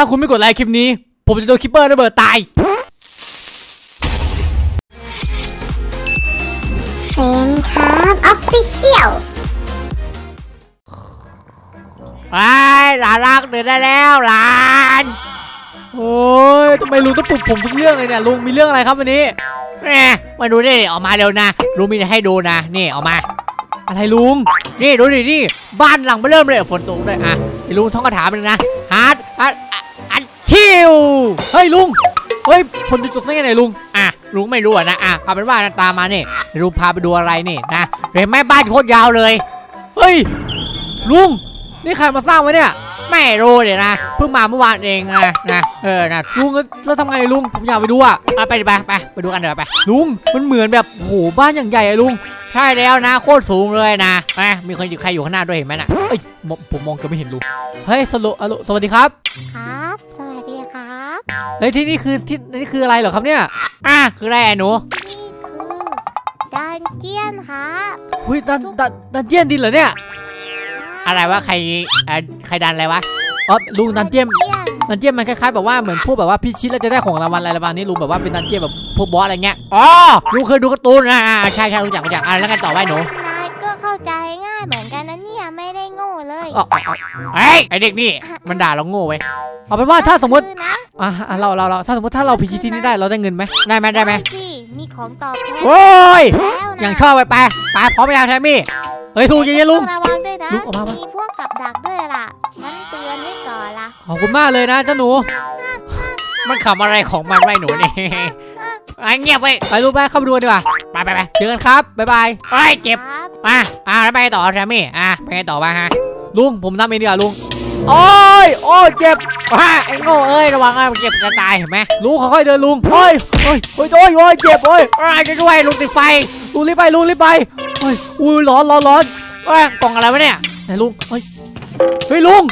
ถ้าคุณไม่กดไลค์คลิปนี้ ผมจะโดนคิปเปอร์ระเบิดตาย เซนครับออฟฟิเชียลไปหลานรักเดินได้แล้วหลาน โอ้ยทำไมลุงต้องปลุกผมทุกเรื่องเลยเนี่ยลุงมีเรื่องอะไรครับวันนี้แหมมาดูนี่ออกมาเร็วนะลุงมีอะไรให้ดูนะ นี่ออกมา อะไรลุงนี่ดูดินี่บ้านหลังไม่เริ่มเลยฝนตกด้วยอะไอ้ลุงท่องคาถาไปเลยนะฮาร์ดอัดอัด คิวเฮ้ยลุงเฮ้ยฝนจะตกได้ยังไงลุงอะลุงไม่รู้อะนะอะเอาเป็นว่าตามมานี่ยลุงพาไปดูอะไรนี่นะเห็นไหมบ้านโคตรยาวเลย เฮ้ยลุงนี่ใครมาสร้างไว้เนี่ยไม่รู้เลยนะเพิ่งมาเมื่อวานเองนะนะเออนะลุงแล้วทำไงลุงผมอยากไปดูอะไปไปไปไปดูกันเดี๋ยวไปลุงมันเหมือนแบบโอ้โหบ้านอย่างใหญ่อะลุงใช่แล้วนะโคตรสูงเลยนะแหมมีคนอยู่ใครอยู่ข้างหน้าด้วยเห็นไหมน่ะเอ้ยผมมองก็ไม่เห็นลุงเฮ้ยสโลอะโลสวัสดีครับ ครับสวัสดีครับ เฮ้ยที่นี่คือที่นี่คืออะไรเหรอครับเนี่ยอะคืออะไรอะหนูนี่คือดันเจียนครับหุ้ยดันดันดันเจียนดินเหรอเนี่ย อะไรวะใครเอ่อใครดันอะไรวะอ๋อลุงดันเจียนเจียนดันเจี้ยนมันคล้ายๆแบบว่าเหมือนพวกแบบว่าพิชิตแล้วจะได้ของรางวัลอะไรประมาณนี้ลุงแบบว่าเป็นดันเจี้ยนแบบพวกบอสอะไรเงี้ยอ๋อลุงเคยดูการ์ตูนนะอ่าใช่ใช่รู้จักรู้จักอะแล้วกันต่อไว้หนูนายก็เข้าใจง่ายเหมือนกันนะเนี่ยไม่ได้โง่เลยอ๋ออ๋ออ๋อเฮ้ยไอเด็กนี่มันด่าเราโง่ไว้ยเอาเป็นว่าถ้าสมมติ คือนะ อะอะเราเราเราถ้าสมมติถ้าเราพิชิตที่นี่ได้เราได้เงินไหมได้ไหมได้ไหมสิมีของตอบแทนโอ้ยแล้วนะอย่างชอบไปไปไปพร้อมไปยังแทมมี่เฮ้ยถูกจริงๆลุงระวังด้วยนะลุงออกมาปะ มีพวกกับดักด้วยล่ะ ฉันเตือนไว้ก่อนล่ะขอบคุณมากเลยนะเจ้าหนู มันขำอะไรของมันไว้หนูนี่ ไอ้เงียบไปไปลูกไปเข้าไปดูกันดีกว่าไปไปไปเจอกันครับบ๊ายบายเฮ้ยเจ็บครับมาอ่าแล้วไปไงต่อแซมมี่อะไปไงต่อมาฮะลุงผมทำเองดีกว่าลุง โอ้ยโอ้ยเจ็บฮ่าไอ้โง่เอ้ยระวังนะมันเจ็บจะตายเห็นไหมลุงค่อยๆเดินลุงโอ้ยโอ้ยโอ้ยโอ้ยโอ้ยเจ็บโอ้ยอะไรจะด้วยลุงติดไฟลุงรีบไปลุงรีบไปโอ้ยอุ้ยร้อนร้อนร้อนเอ้ยกล่องอะไรวะเนี่ยไหนลุงเฮ้ยเฮ้ยลุง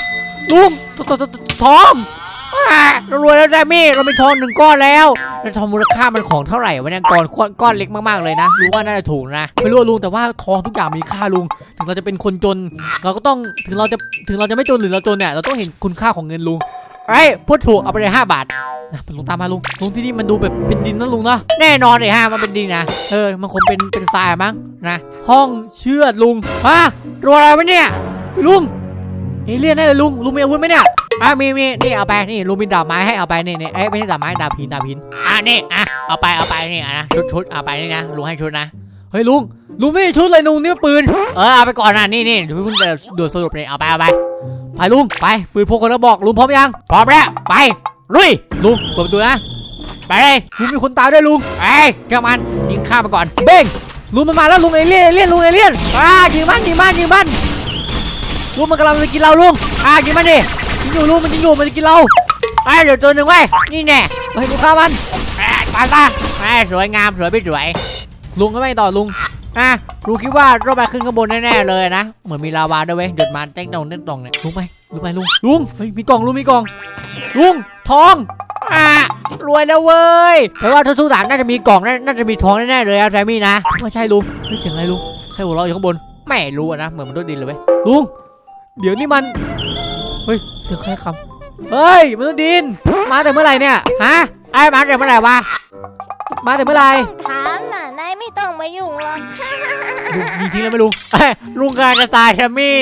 ลุงททททองอ่า เรารวยแล้วแซมมี่เรามีทองหนึ่งก้อนแล้วแล้วทองมูลค่ามันของเท่าไหร่วะเนี่ยก้อนก้อนก้อนเล็กมากๆเลยนะรู้ว่าน่าจะถูกนะไม่รู้ลุงแต่ว่าทองทุกอย่างมีค่าลุง ถึงเราจะเป็นคนจน เราก็ต้องถึงเราจะถึงเราจะไม่จนหรือเราจนเนี่ยเราต้องเห็นคุณค่าของเงินลุงเอ้พูดถูกเอาไปเลยห้าบาทนะลุงตามมาลุงลุงที่นี่มันดูแบบเป็นดินนะลุงเนาะแน่นอนเลยฮะมันเป็นดินนะเออมันคงเป็นเป็นทรายมั้งนะห้องเชือดลุงฮะตัวอะไรวะเนี่ยลุงเอเลี่ยนแน่เลยลุงลุงมีอาวุธไหมเนี่ย อะมีมีนี่เอาไปนี่ลุงมีดาบไม้ให้เอาไปนี่นี่เอ้ยไม่ใช่ดาบไม้ดาบพินดาบพินอะนี่อะเอาไปเอาไปนี่อะนะชุดชุดเอาไปนี่นะลุงให้ชุดนะเฮ้ยลุงลุงไม่ชุดเลยลุงนี่ปืนเออเอาไปก่อนนะนี่นี่เดี๋ยวเพิ่งจะด่วนสรุปเลยเอาไปเอาไปไปลุงไปปืนพกคนละบอกลุงพร้อมยังพร้อมแล้วไปลุยลุงเปิดประตูนะไปเลยลุงมีคนตายด้วยลุงไปเจ้ามันยิงข้ามมาก่อนเบ้งลุงมันมาแล้วลุงเอเลี่ยนเอเลี่ยนลุงเอเลี่ยนอ่ายิงมันยิงมันยิงมันลุงมันกำลังจะกินเราลุงอ่ายิงมันดิ อยู่ลุงมันยิงอยู่มันจะกินเราไปเดี๋ยวตัวหนึ่งไว้นี่แน่เฮ้ยลุงฆ่ามันปาตาแอะสวยงามสวยไม่สวย ลุงก็ไม่ต่อลุงอะลุงคิดว่าเราไปขึ้นข้างบนแน่ๆเลยนะเหมือนมีลาวาด้วยเว้ยเดินมาเต้นตรงเต้นตรงเนี่ยลุงไปลุงไปลุงลุงเฮ้ยมีกล่องลุงมีกล่อง ลุงทองอ่ารวยแล้วเว้ยแปลว่าทุกๆด่านน่าจะมีกล่องน่าจะมีทองแน่ๆเลยอะแซมี่นะไม่ใช่ลุงเฮ้ยเสียงอะไรลุงใครหัวเราะอยู่ข้างบนไม่รู้นะเหมือนมันโดนดินเลยเว้ยลุงเดี๋ยวนี่มัน เฮ้ยเสียงใครคำเฮ้ยมันโดนดิน มาแต่เมื่อไหร่เนี่ยฮะไอ้มาแต่เมื่อไหร่วะมาแต่เมื่อไหร่ถามน่ะนายไม่ต้องมายุ่งหรอกลุงยิงทิ้งแล้วไหม่ลุงเอ้ยลุงกำลังจะตายแชมมี่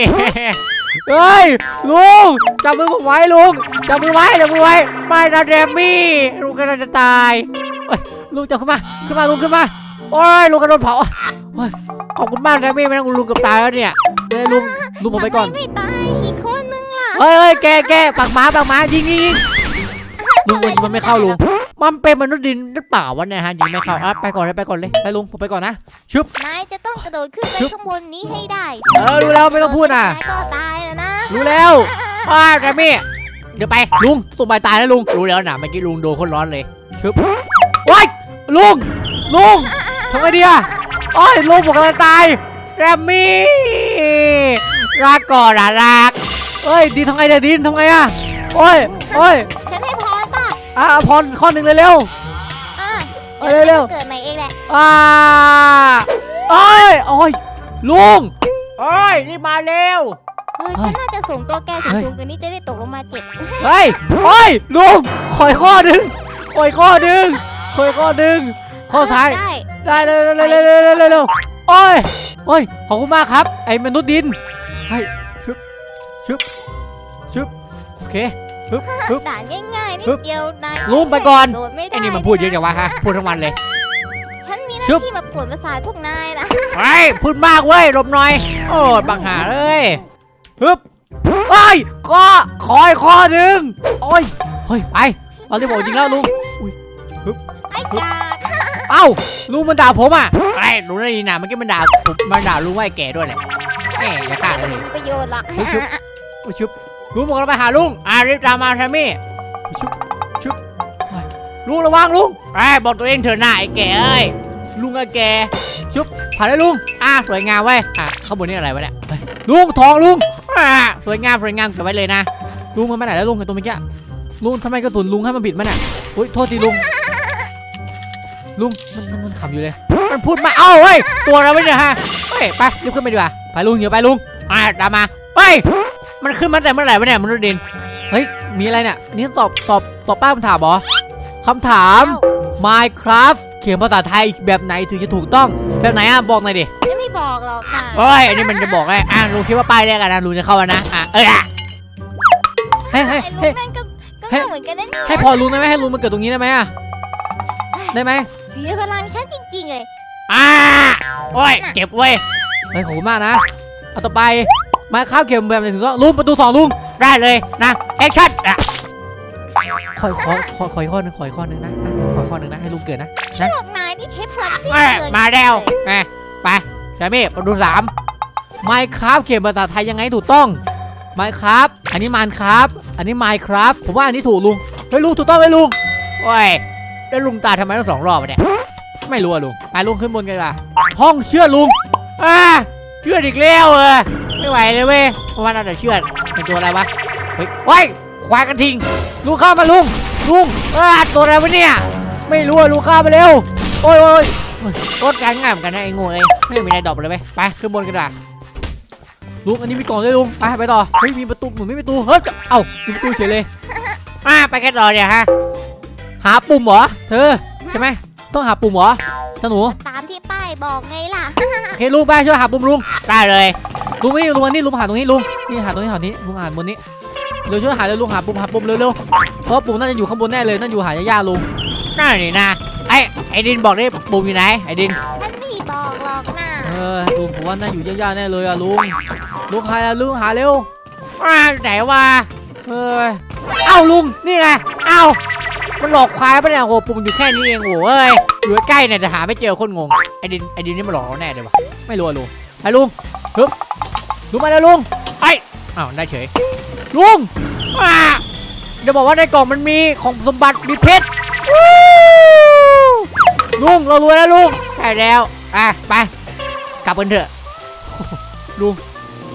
เฮ้ยลุงจับมือผมไว้ลุงจับมือไว้จับมือไว้ไม่นะแชมมี่ลุงกำลังจะตายเอ้ยลุงจับขึ้นมาขึ้นมาลุงขึ้นมาโอ้ยลุงกระโดดเผาโอ้ยขอบคุณมากแชมมี่ไม่งั้นลุงเกือบตายแล้วเนี่ยเดี๋ยวลุงลุงผมไปก่อนทำไม่ตายอีกคนนึงล่ะ เฮ้ยเฮ้ยแกแกปากหมาปากหมายิงยิงยิงลุงมันมันไม่เข้าลุงมันเป็นมนุษย์ดินหรือเปล่าวะเนี่ยฮะยิงไม่เข้าอะไปก่อนเลยไปก่อนเลยไปลุงผมไปก่อนนะนายจะต้องกระโดดขึ้นไปชึบข้างบนนี้ให้ได้เออรู้แล้วไม่ต้องพูดน่ะ นายก็ตายแล้วนะรู้แล้วอ้าวแกมี่เดี๋ยวไปลุงตุ่มใบตายแล้วลุงรู้แล้วนะเมื่อกี้ลุงโดนคนร้อนเลยชึบว้ายลุงลุงทำไงดีอะโอ้ยลุงผมกำลังตายแกรมมี่รักก่อนอะรัก เอ้ยดีทำไงเดี๋ยวดินทำไงอะโอ้ยโอ้ยฉันให้พรป่ะอะพรข้อหนึ่งเลยเร็ว อะเอาเร็วๆ เกิดใหม่เองแหละอ่าโอ้ยโอ้ยลุง โอ้ยรีบมาเร็ว เฮ้อเฮ้ฉัยนน่าจะส่งตัวแกเฮ้ย สูงๆกว่านี้จะได้ตกลงมาเจ็บเฮ้ยโอ้ยลุงคอยข้อหนึ่งคอยข้อหนึ่งคอยข้อหนึ่งข้อซ้าย ได้ได้เร็วเร็วเร็วเร็วเร็วเร็วเร็วโอ้ยโอ้ยขอบคุณมากครับ ไอ้มนุษย์ดินให้ชึบ ชึบชึบโอเคชึบชึบด่านง่ายๆนิฮึดบเดียวนายลุงไปก่อน โดดไม่ได้ไอ้นี่มันพูดเยอะจังวะฮะพูดทั้งวันเลย ฉันมีหน้าชึบที่มาปวดประสาทพวกนายนะไอ้ยพูดมากเว้ยหลบหน่อย โอ้ยบังหาเลยฮึบเฮ้ยก็คอยข้อหนึ่งโอ้ยเฮ้ยไปเราที่บอกจริงแล้วลุงไอ้กากเอ้าลุงมันด่าผมอะไอ้ลุงได้ยินนะเมื่อกี้มันด่าผมมันด่าลุงว่าไอ้แก่ด้วยแหละแหมจะฆ่ากันเลยมีประโยชน์หรอกเฮ้ยชึบโอ้ย ชุบลุงบอกเราไปหาลุงอ่ารีบตามมาแทมมี่ชุบชุบลุงระวังลุงไอ้บอกตัวเองเถอะหน้าไอ้แก่เอ้ยลุงไอ้แก่ชุบผ่านแล้วลุงอ่าสวยงามเว้ยอะข้างบนนี่อะไรวะเนี่ยลุงทองลุงอ่าสวยงามสวยงามเก็บไว้เลยนะลุงมันไปไหนแล้วลุงกับตัวเมื่อกี้ลุงทำไมกระสุนลุงให้มันผิดมันอะอุ้ยโทษทีลุงลุงมันมันมันขำอยู่เลย มันพูดมาเอ้าเฮ้ยตัวอะไรวะเนี่ยฮะเฮ้ยไปรีบขึ้นไปดีกว่าไปลุงเดี๋ยวไปลุงอ่าตามมาเฮ้ย มันขึ้นมาแต่เมื่อไหร่วะเนี่ยมนุษย์ดิน เฮ้ย มีอะไรเนี่ย นี่ตอบตอบตอบป้าคำถามเหรอคำถาม Minecraft เขียนภาษาไทยแบบไหนถึงจะถูกต้อง แบบไหนอะ บอกหน่อยดิ จะไม่บอกหรอกนะเฮ้ย อันนี้มันจะบอกไงอะลุงคิดว่าป้ายแรกกันนะลุงจะเข้าแล้วนะ อะ เอ้ยอะให้ให้ไอ้ลูให้กนั่นก็ก็ให้ เหมือนกันนะเนี่ยให้พอลุงได้ไหมให้ลุงมันเกิดตรงนี้ได้ไหมอะ ได้ไหม เสียพลังฉันจริงๆเลย อ่าโอ้ย เจ็บเว้ยเฮ้ยขอบคุณมากนะ เอาต่อไป Minecraft เขียนแบบไหนถึงต้องลุงประตูสองลุงได้เลยนะแอคชั่นอะขอขอขอขออีกข้อหนึ่งขออีกข้อหนึ่งนะนะขออีกข้อหนึ่งนะให้ลุงเกิดนะพวกนายที่ใช้พลังสิ้นแม่เกินมาแล้วแม่ไปแชมี่ประตูสามไมคราฟเขียนภาษาไทยยังไงถูกต้องไมคราฟอันนี้มันครับ อันนี้ไมคราฟผมว่าอันนี้ถูกลุงเฮ้ยลุงถูกต้องเลยลุงโอ้ยแล้วลุงตายทำไมต้องสองรอบอะเนี่ยไม่รู้อะลุงไปลุงขึ้นบนกันดีกว่าห้องเชื่อดลุงอ่า เชื่อดอีกแล้วเออไม่ไหวเลยเว้ยเพราะว่าน่าจะเชื่อดเป็นตัวอะไรวะเฮ้ยเฮ้ยควายกระทิงลุงเข้ามาลุงลุงเอ่าตัวอะไรวะเนี่ยไม่รู้อะลุงเข้ามาเร็วโอ้ยโอ้ยรถการง่ายเหมือนกันนะไอ้ง่เอ้ยไม่มีอะไรดอปเลยไหมไปขึ้นบนกันดีกว่าลุงอันนี้มีกล่องด้วยลุงไปไปต่อเฮ้ยมีประตูเหมือนไม่มีประตูเฮ้ยเอ้ามีประตูเฉยเลยอ่าไปกันต่อเนี่ยฮะหาปุ่มเหรอเธอใช่ไหม ต้องหาปุ่มเหรอเจ้าหนูตามที่ป้ายบอกไงล่ะ โอเคลุงไปช่วยหาปุ่มลุงได้เลยลุงนี่ลุงอันนี้ลุงหาตรงนี้ลุงนี่หาตรงนี้หาตรงนี้ลุงหาบนนี้เร็วช่วยหาเลยลุงหาปุ่มหาปุ่มเร็วๆเพราะปุ่มน่าจะอยู่ข้างบนแน่เลยน่าอยู่หายากๆลุงนั่นนี่นะไอ้ไอ้ดินบอกได้ปุ่มอยู่ไหนไอ้ดินฉันไม่บอกหรอกนะเออลุงผมว่าน่าอยู่ยากๆแน่เลยอะลุงลุงหาแล้วลุงหาเร็วอ้าไหนวะเฮ้ยเอ้าลุงนี่ไงเอ้า มันหลอกควายปะเนี่ยโหปุ่มอยู่แค่นี้เองโหเอ้ยอยู่ใกล้เนี่ยจะหาไม่เจอคนงงไอ้ดินไอ้ดินนี่มันหลอกเราแน่เลยวะไม่รู้อะลุงไปลุงฮึบลุงมาแล้วลุงไอ้อ้าวได้เฉยลุงอ้าเดี๋ยวบอกว่าในกล่องมันมีของสมบัติมีเพชรลุงเรารวยแล้วลุงใช่แล้วอะไปกลับกันเถอะลุง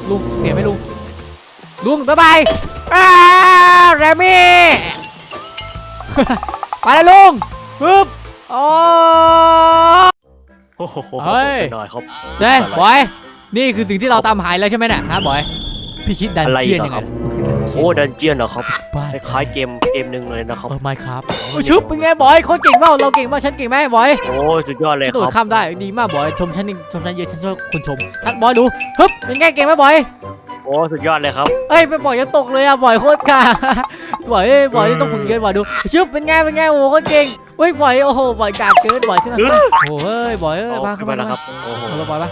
ลุงเสียไหมลุงลุงบ๊ายบายอ้าแรมมี่ ไปแล้วลุงปึ๊บอ๋อโอ้โหเฮ้ย หน่อยครับเด้บอย นี่คือสิ่งที่เราตามหายแล้วใช่ไหมเนี่ยฮะบอย พี่คิดดันอะไรเจียนเหรอยังไงครับล่ะโอ้ดันเจียนเหรอครับบ้าคล้ายๆเกมเกมหนึ่งเลยนะครับเออไม่ครับโอ้ยชุบเป็นไงบอยโคตรเก่งเปล่าเราเก่งมากฉันเก่งไหมบอยโอ้สุดยอดเลยฉันคโดดรับข้ามได้ดีมากบอยชมฉันนี่ชมฉันเยอะฉันชอบคุณชมทักบอยดูฮึบเป็นไงเก่งไหมบอยโอ้สุดยอดเลยครับ เอ้ยไปบ่อยยังตกเลยอะบ่อยโคตรกาบ่อยเอ้ยบ่อยนี่ต้องฝึกเยอะบ่อยดูชึบเป็นไงเป็นไงโอ้โหโคตรเก่งเฮ้ยบ่อยโอ้โหบ่อยกาดเกินบ่อยขึ้นมาเออโอ้โหเฮ้ยบ่อยเอ้ยโอ้มาขึ้ขึ้นนมามาแล้วครับโอ้โหเราบ่อยปะ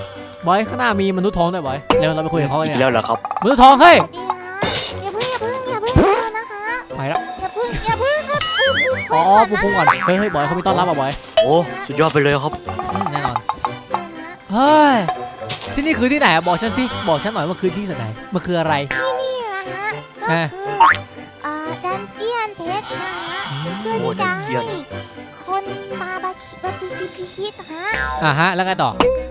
บ่อยข้างหน้ามีมนุษย์ทองด้วยบ่อยเร็วเราไปคุยกับเขากันอีกเนี่ยแล้วเหรอครับมนุษย์ทองเฮ้ยสวัสดีนะอย่าเพิ่งอย่าเพิ่งอย่าเพิ่งเดินนะคะไปแล้วอย่าเพิ่งอย่าเพิ่งครับปุ๊บปุ๊บอ๋อปุ้งปุ้งก่อนเฮ้ยเฮ้ยบ่อยเขามีต้อนรับอะบ่อยโอ้สุดยอดไปเลยครับอืมแน่นอนเฮ้ย ที่นี่คือที่ไหนอะบอกฉันสิบอกฉันหน่อยว่าคือที่ไหนมันคืออะไรนี่นะฮะก็คืออ่าดันเจียนเพชรนะฮะเพื่อโอ้ที่ดัจะนเจียให้นคนมาบาชิบาพิชิพิชิตฮะอ่าฮะ แล้วไงต่อ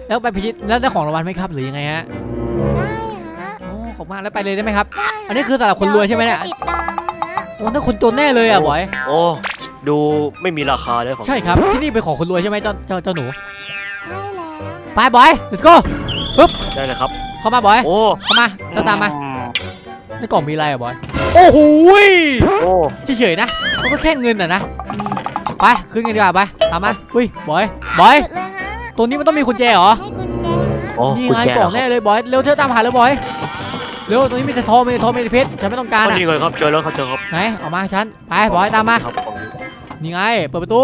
แล้วไปพิชิตแล้วได้ของรางวัลไหมครับหรือยังไงฮะได้ฮะโอ้ขอบคุณมากแล้วไปเลยได้ไหมครับ ได้ฮะอันนี้คือสำหรับคนรวยใช่ไหมเนี่ยดี๋วจะติดตามฮะโอ้ถ้าคนจนแน่เลยอะบอย โอ้ ดูไม่มีราคาเลยของใช่ครับที่นี่เป็นของคนรวยใช่ไหมเจ้าเจ้าเจ้าหนู ใช่แล้วไปบอย let's go ได้เลยครับ เข้ามาบอยโอ้เข้ามาเจ้าตามมาอืในกล่องมีอะไรอะบอยโอ้โหยโอ้เฉยๆนะมันก็แค่เงินอะนะไปขึ้นกันดีกว่าไปตามมาอุ้ยบอยบอยสุดเลยฮะตัวนี้มันต้องมีกุญแจเหรอให้กุญแจฮะโอ้นี่กุญไงแจกล่องแน่เลยบอยเร็วเธอตามหาเลยบอยเร็วตรงนี้มีแต่ทองมีแต่ทองมีแต่เพชรฉันไม่ต้องการก็อะนี่เลยครับเจอแล้วครับเจอครับไหนเอามาให้ฉันไปบอยตามมาครับกล่องนี้นี่ไงเปิดประตู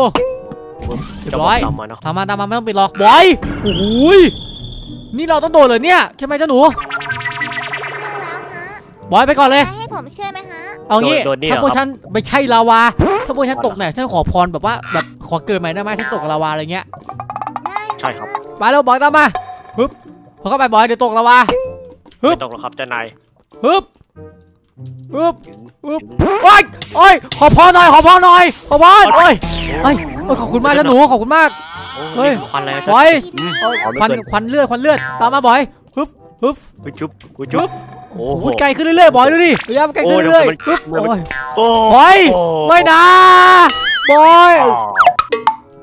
เรียบจะร้อย ตามมานะตามมาตามมาไม่ต้องปิดหรอกบอยโอ้โหย นี่เราต้องโดดเลยเนี่ยใช่ไหมเจ้าหนูใช่แล้วฮะบอยไปก่อนเลย จะให้ผมช่วยไหมฮะเอางี้โดนนี่ถ้าเหรพวอกครับฉันไม่ใช่ลาวาถ้าพวกฉันตกเนี่ยฉันขอพรแบบว่าแบบขอเกิดใหม่ได้ไหมฉันตกลาวาอะไรเงี้ยได้ฮะใช่ครับ ไปแล้วบอยตามมาฮึบพอเข้าไปบอยเดี๋ยวตกลาวา ฮึบ ไม่ต้องหรอกครับเจ้านายฮึบฮึบถึงฮึบถึงโอ้ยโอ้ยขอพรหน่อยขอพรหน่อยขอพรโอ้ย เอ้ย โอ้ยขอบคุณมากนะหนูขอบคุณมากโอ้ เฮ้ยนี่ควันอะไรบอยอืมโอ้ยขอไม่ควันเกินควันเลือดควันเลือดตามมาบอยฮึบฮึบไปจุ๊บไปจุ๊ฮึบบโอ้โอ้โหยไกลขึ้นเรื่อยๆบอยดูดิระยะมันไกลขึ้นเรื่อยๆฮึบโอ้ยโอ้ยโอ้บอยโอ้ไม่นะบอย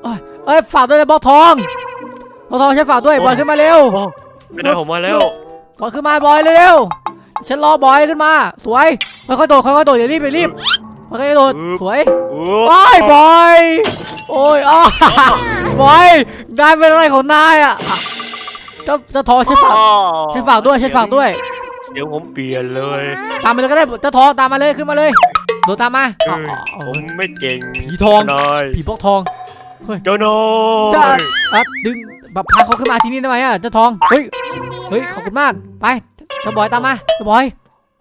อ๋อเอ้ยฝากด้วยนะบอสทองบอสทองฉันฝากด้วยบอยขึ้นมาเร็วโอ้ไม่ได้ผมมาแล้ว บอยขึ้นมาบอยเร็วๆฉันรอบอยขึ้นมา สวยค่อยๆโดดค่อยๆโดดอย่ารีบอย่ารีบ ค่อยๆโดดสวยโอ้โอ้ยบอยโอ้ยอ้าวบอยนายเป็นอะไรของนายอะเจ้าเจ้าทองฉันฝากฉันฝากด้วยฉันฝากด้วยเสียงผมเปลี่ยนเลย ตามมาเลยก็ได้เจ้าทองตามมาเลยขึ้นมาเลยโดดตามมาเออ๋อออ๋อผมไม่เก่งผีทองนายผีพวกทองเจ้านายจ้าอะดึงแบบพาเขาขึ้นมาที่นี่ได้ไหมอะเจ้าทองเฮ้ยยินดีเฮ้ยฮะขอบคุณมากไปเจ้าบอยตามมาเจ้าบอย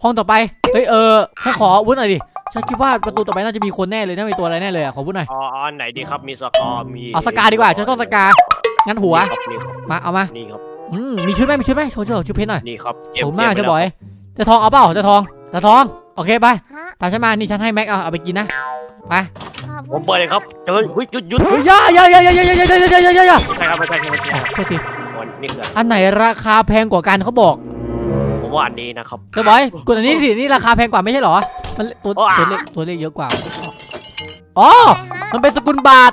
ห้องต่อไป เฮ้ยเออฉันขออาวุ้นหน่อยดิ ฉันคิดว่าประตูต่อไปน่าจะมีคนแน่เลยน่ามีตัวอะไรแน่เลยอะขออาวุ้นหน่อยอ๋ออันไหนดีครับมีสกอร์มีเอาสกาดีกว่าฉันต้องสกางั้นหัวนี่ครับนี่ครับมาเอามานี่ครับอืมมีชุดไหมมีชุดไหมโชว์โชว์ชุดเพชรหน่อยนี่ครับขอบคุณมากเก็เจ้าไว้บอยแล้วเจ้าทองเอาเปล่าเจ้าทองเจ้าทองโอเคไปฮะตามฉันมานี่ฉันให้แม็กเอาเอาไปกินนะไปขอบผคุมณเปิดเลยครับเดี๋ยวเฮ้ยหยุดหยุดเฮ้ยอย่าอย่าอย่าอย่าอย่าอย่าอย่าอย่าอย่าอย่าอย่าใช่ครับไม่ใช่ไม่ใช่โทษทีวันนี่คืออันไหนราคาแพงกว่ากันเขาบอก ผมว่าอันนี้นะครับเจ้าบอยกดอันนี้สินี่ราคาแพงกว่าไม่ใช่เหรอ มันตัวว้าตัวเลขตัวเลขเยอะกว่าอ๋อใช่ฮะมันเป็นสกุลบาท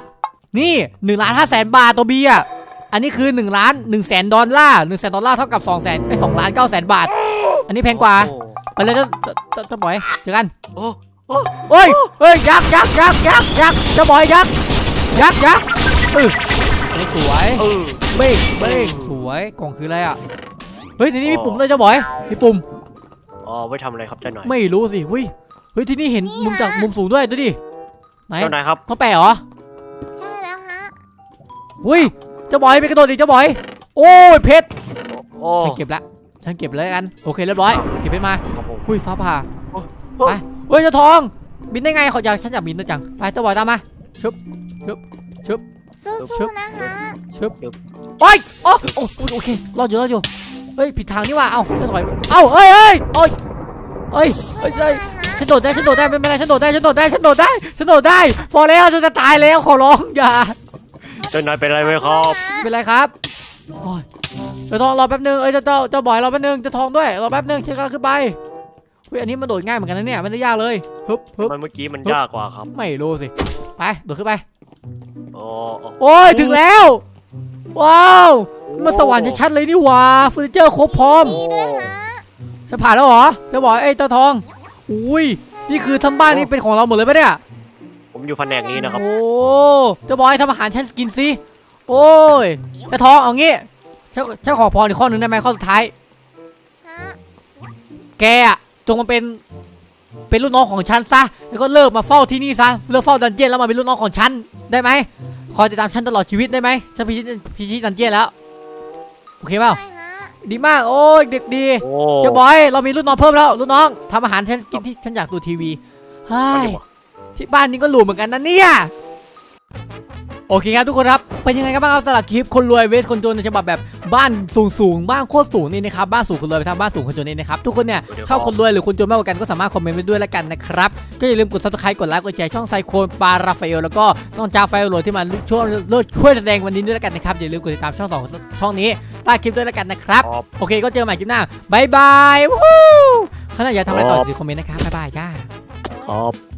นี่หนึ่งล้านห้าแสนบาทตัวบีอะอันนี้คือหนึ่งล้านหนึ่งแสนดอลลาร์หนึ่งแสนดอลลาร์เท่ากับสองแสนไอ้สองล้านเก้าแสนบาท อันนี้แพงกว่าโอ้ไปเลยเจ้าเจ้าเจ้าเจ้าบอยเจอกันโอ้เฮ้ยเฮ้ยยักษ์ยักษ์ยักษ์ยักษ์ยักษ์เจ้าบอยยักษ์ยักษ์ยักษ์เออเฮ้ยสวยเออเบ้งเบ้งสวยกล่องคืออะไรอะ เฮ้ยทีนี้มีปุ่มเลยเจ้าบอยมีปุ่มอ๋อไว้ทำอะไรครับเจ้านายไม่รู้สิเฮ้ยเฮ้ยที่นี่เห็นมุมจากมุมสูงด้วยดูดิไหนเจ้านายครับเขาแปะเหรอใช่แล้วฮะหุ้ยเจ้าบอยไปกระโดดดิเจ้าบอย โอ้ยเพชรโอ้ฉันเก็บละฉันเก็บเลยกันโอเคเรียบร้อยเก็บเพชรมาครับผมหุ้ยฟ้าผ่าโอ้ไปเฮ้ยเจ้าทองบินได้ไงขออยากฉันอยากบินด้วยจังไปเจ้าบอยตามมาสู้ๆนะฮะชึบโอ้ยโอ้โอ้โอเครอดอยู่รอดอยู่ เฮ้ยผิดทางนี่ว่าเอ้าจะถอยเอ้าเฮ้ยเฮ้ยโอ้ยเฮ้ยเฮ้ยเฮ้ยฉันโดดได้ฉันโดดได้ไม่เป็นไรฉันโดดได้ฉันโดดได้ฉันโดดได้ฉันโดดได้ พอแล้วฉันจะตายแล้วขอร้องอย่าเจ้านายเป็นอะไรไหมครับเป็นไรครับโอ้ยเจ้าทองรอแป๊บนึงเอ้ยเจ้าเจ้าเจ้าบอยรอแป๊บนึงเจ้าทองด้วยรอแป๊บนึงฉันกำลังขึ้นไปเฮ้ยอันนี้มันโดดง่ายเหมือนกันนะเนี่ยไม่ได้ยากเลยฮึบฮึบมันเมื่อกี้มันยากกว่าครับไม่รู้สิไปโดดขึ้นไปโอ้โอ้โอ้ยถึงแล้ว ว้าวมันสวรรค์ชัดๆเลยนี่หว่าเฟอร์นิเจอร์ครบพร้อมดีด้วยฮะจะผ่านแล้วเหรอจะบอกไอ้เจ้าทอง อุ้ยนี่คือทั้งบ้านนี่เป็นของเราหมดเลยปะเนี่ย ผมอยู่แผนกนี้นะครับ โอ้เจะบอกให้ทำอาหารฉันกินสิ โอ้ยเจ้าทองเอางี้ฉันฉันขอพรอีกข้อหนึ่งได้ไหมข้อสุดท้าย ฮะแกอะจงมาเป็น เป็นลูกน้องของฉันซะ แล้วก็เลิกมาเฝ้าที่นี่ซะ เลิกเฝ้าดันเจียนแล้วมาเป็นลูกน้องของฉัน ได้ไหม คอยติดตามฉันตลอดชีวิตได้ไหมฉันพิชิตพิชิตดันเจียนแล้ว โอเคเปล่าใช่ฮะดีมาก โอ้ยเด็กดี โอ้เจ้าบอย เรามีลูกน้องเพิ่มแล้วลูกน้องทำอาหารฉันกินที่ฉันอยากดูทีวีเฮ้ยที่บ้านนี้ก็หรูเหมือนกันนะเนี่ย โอเคครับทุกคนครับเป็นยังไงกันบ้างครับสำหรับคลิปคนรวยเวสคนจนในฉบับแบบบ้านสูงสูงๆบ้านโคตรสูงนี่นะครับบ้านสูงคนรวยไปทำบ้านสูงคนจนนี่นะครับทุกคนเนี่ยชอบคนรวยหรือคนจนมากกว่ากันก็สามารถคอมเมนต์ไว้ด้วยแล้วกันนะครับก็อย่าลืมกด subscribe กดไลค์กดแชร์ช่องไซโคนปาราฟาเอลแล้วก็น้องจ้าไฟโรที่มาช่วยช่วยแสดงวันนี้ด้วยแล้วกันนะครับอย่าลืมกดติดตามช่องสองช่องนี้ใต้คลิปด้วยแล้วกันนะครับครับโอเคก็เจอกันใหม่คลิปหน้าบายบายวู้ขณะอยากทำอะไรต่อครับอย่าลืมคอมเมนต์นะครับบ๊ายบายจ้าครับ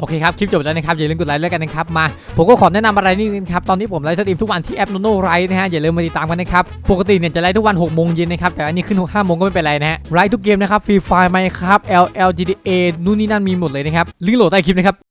โอเคครับ คลิปจบแล้วนะครับ อย่าลืมกดไลค์ด้วยกันนะครับ มา ผมก็ขอแนะนำอะไรนิดนึงครับ ตอนนี้ผมไลฟ์สตรีมทุกวันที่แอปโนโนไรนะฮะ อย่าลืมมาติดตามกันนะครับ ปกติเนี่ยจะไลฟ์ทุกวัน6โมงเย็นนะครับ แต่อันนี้ขึ้น5โมงก็ไม่เป็นไรนะฮะ ไลฟ์ทุกเกมนะครับฟรีไฟล์ไหมครับ LL GTA นู่นนี่นั่นมีหมดเลยนะครับลิงก์โหลดใต้คลิปนะครับ